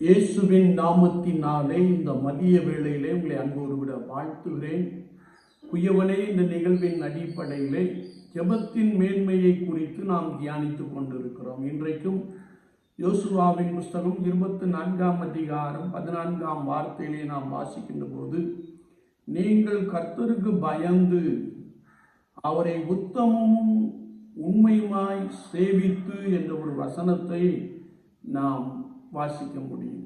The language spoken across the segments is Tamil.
இயேசுவின் நாமத்தினாலே இந்த மதிய வேளையிலே உங்களை அன்போடு விட வாழ்த்துகிறேன். குயவனே இந்த நிகழ்வின் அடிப்படையிலே ஜெபத்தின் மேன்மையை குறித்து நாம் தியானித்துக் கொண்டிருக்கிறோம். இன்றைக்கும் யோசுவாவின் புஸ்தகம் இருபத்தி நான்காம் அதிகாரம் பதினான்காம் வார்த்தையிலே நாம் வாசிக்கின்ற போது நீங்கள் கர்த்தருக்கு பயந்து அவரை உத்தமமும் உண்மையுமாய் சேவித்து என்ற ஒரு வசனத்தை நாம் வாசிக்க முடியும்.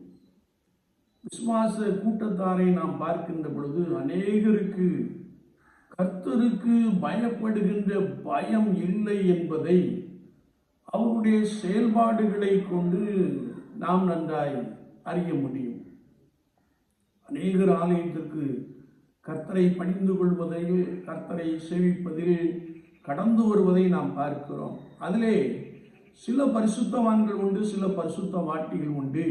விசுவாச கூட்டத்தாரை நாம் பார்க்கின்ற பொழுது அநேகருக்கு கர்த்தருக்கு பயப்படுகின்ற பயம் இல்லை என்பதை அவருடைய செயல்பாடுகளை கொண்டு நாம் நன்றாய் அறிய முடியும். அநேகர் ஆலயத்திற்கு கர்த்தரை பணிந்து கொள்வதில் கர்த்தரை சேவிப்பதில் கடந்து வருவதை நாம் பார்க்கிறோம். அதிலே சில பரிசுத்தவான்கள் உண்டு சில பரிசுத்த வாட்டிகள் உண்டு.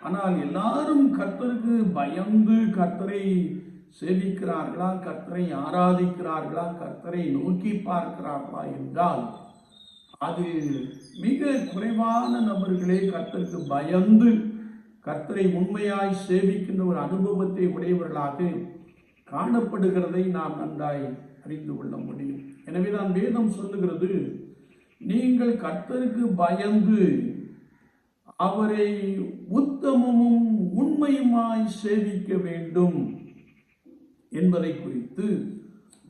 ஆனால் எல்லாரும் கர்த்தருக்கு பயந்து கர்த்தரை சேவிக்கிறார்களா கர்த்தரை ஆராதிக்கிறார்களா கர்த்தரை நோக்கி பார்க்கிறார்களா என்றால் அது மிக குறைவான நபர்களே கர்த்தருக்கு பயந்து கர்த்தரை உண்மையாய் சேவிக்கின்ற ஒரு அனுபவத்தை உடையவர்களாக காணப்படுகிறதை நாம் நன்றாய் அறிந்து கொள்ள முடியும். எனவே தான் வேதம் சொல்லுகிறது நீங்கள் கர்த்தருக்கு பயந்து அவரை உத்தமமும் உண்மையுமாய் சேவிக்க வேண்டும் என்பதை குறித்து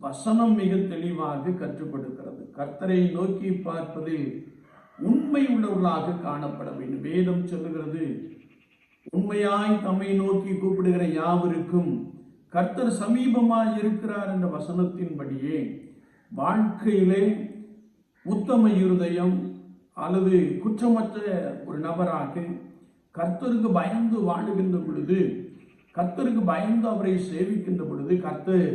வசனம் மிக தெளிவாக கற்றுக் கொடுக்கிறது கர்த்தரை நோக்கி பார்ப்பதில் உண்மை உள்ளவர்களாக காணப்பட வேண்டும். வேதம் சொல்லுகிறது உண்மையாய் தம்மை நோக்கி கூப்பிடுகிற யாவருக்கும் கர்த்தர் சமீபமாய் இருக்கிறார் என்ற வசனத்தின்படியே வாழ்க்கையிலே உத்தம இருதயம் அல்லது குற்றமற்ற ஒரு நபராக கர்த்தருக்கு பயந்து வாழுகின்ற பொழுது கர்த்தருக்கு பயந்து அவரை சேவிக்கின்ற பொழுது கர்த்தர்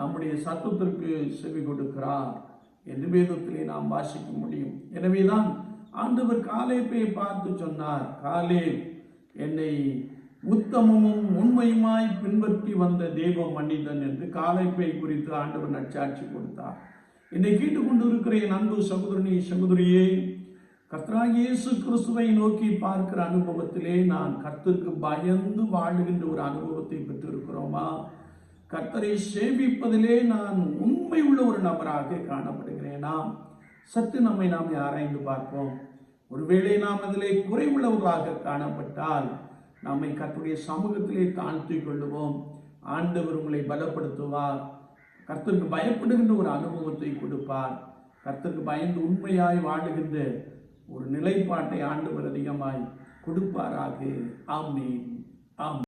நம்முடைய சத்தத்திற்கு செவி கொடுக்கிறார் என்று வேதத்திலே நாம் வாசிக்க முடியும். எனவேதான் ஆண்டவர் காலேப்பை பார்த்து சொன்னார் காலே என்னை உத்தமமும் உண்மையுமாய் பின்பற்றி வந்த தெய்வ மனிதன் என்று காலைப்பை குறித்து ஆண்டவர் நச்சாட்சி கொடுத்தார். என்னை கேட்டுக்கொண்டு இருக்கிற என் அன்பு சகோதரனே சகோதரியே கர்த்தராக இயேசு கிறிஸ்துவை நோக்கி பார்க்கிற அனுபவத்திலே நான் கர்த்தருக்கு பயந்து வாழுகின்ற ஒரு அனுபவத்தை பெற்றிருக்கிறோமா? கர்த்தரை சேமிப்பதிலே நான் உண்மை உள்ள ஒரு நபராக காணப்படுகிறேனா? சற்று நம்மை நாம் ஆராய்ந்து பார்ப்போம். ஒருவேளை நாம் அதிலே குறைவுள்ளவர்களாக காணப்பட்டால் நம்மை கர்த்தருடைய சமூகத்திலே தாழ்த்திக் கொள்ளுவோம். ஆண்டவர் உங்களை பலப்படுத்துவார். கர்த்தருக்கு பயப்படுகின்ற ஒரு அனுபவத்தை கொடுப்பார். கர்த்தருக்கு பயந்து உண்மையாய் வாழுகின்ற ஒரு நிலைப்பாட்டை ஆண்டவர் அதிகமாய் கொடுப்பாராக. ஆமீன். ஆம்